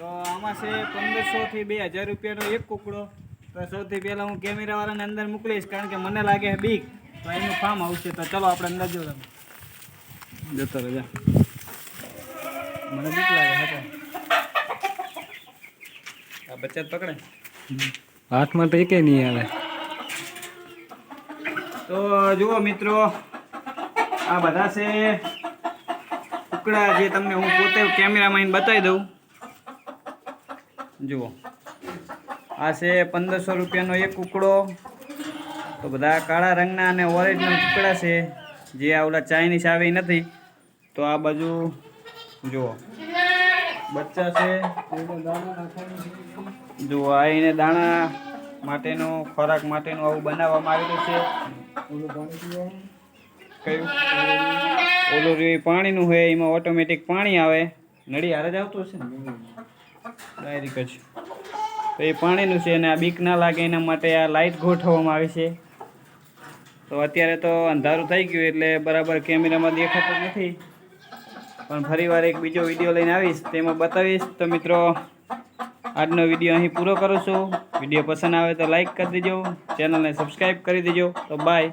તો આમાં છે પંદરસોથી બે હજાર રૂપિયાનો એક કુકડો. તો સૌથી પહેલાં હું કેમેરાવાળાને અંદર મોકલીશ કારણ કે મને લાગે બીક તો એનું ફાર્મ આવશે તો ચલો આપણે અંદર જો તમે. જતો રજા મને બીક લાગે હા આ બચ્ચા જ પકડે. હાથમાં તો એકે નહીં આવે. તો જુઓ મિત્રો આ બધા છે કુકડા જે તમને હું પોતે કેમેરામાં બતાવી દઉં. જુઓ. આ છે પંદરસો રૂપિયાનો એક કુકડો તો બધા કાળા રંગના અને ઓરેન્જના કુકડા છે. જે આ ઓલા ચાઇનીઝ આવે નથી. તો આ બાજુ જુઓ. બચ્ચા છે. જુઓ, આ એને દાણા માટેનો, ખોરાક માટેનું આવું બનાવવામાં આવેલું છે. કયું? ઓલું પાણીનું હોય, એમાં ઓટોમેટિક પાણી આવે. નળી હારે જ આવતું હશે ને? ડાયરેક જ. તો એ પાણીનું છે અને આ બીક ના લાગે એના માટે આ લાઇટ ગોઠવવામાં આવી છે. તો અત્યારે તો અંધારું થઈ ગયું એટલે બરાબર કેમેરામાં દેખાતું નથી. પણ ફરીવાર એક બીજો વીડિયો લઈને આવીશ. તેમાં બતાવીશ. તો મિત્રો, આજનો વીડિયો અહીં પૂરો કરું છું. વીડિયો પસંદ આવે તો લાઇક કરી દેજો. ચેનલને સબસ્ક્રાઈબ કરી દેજો. તો બાય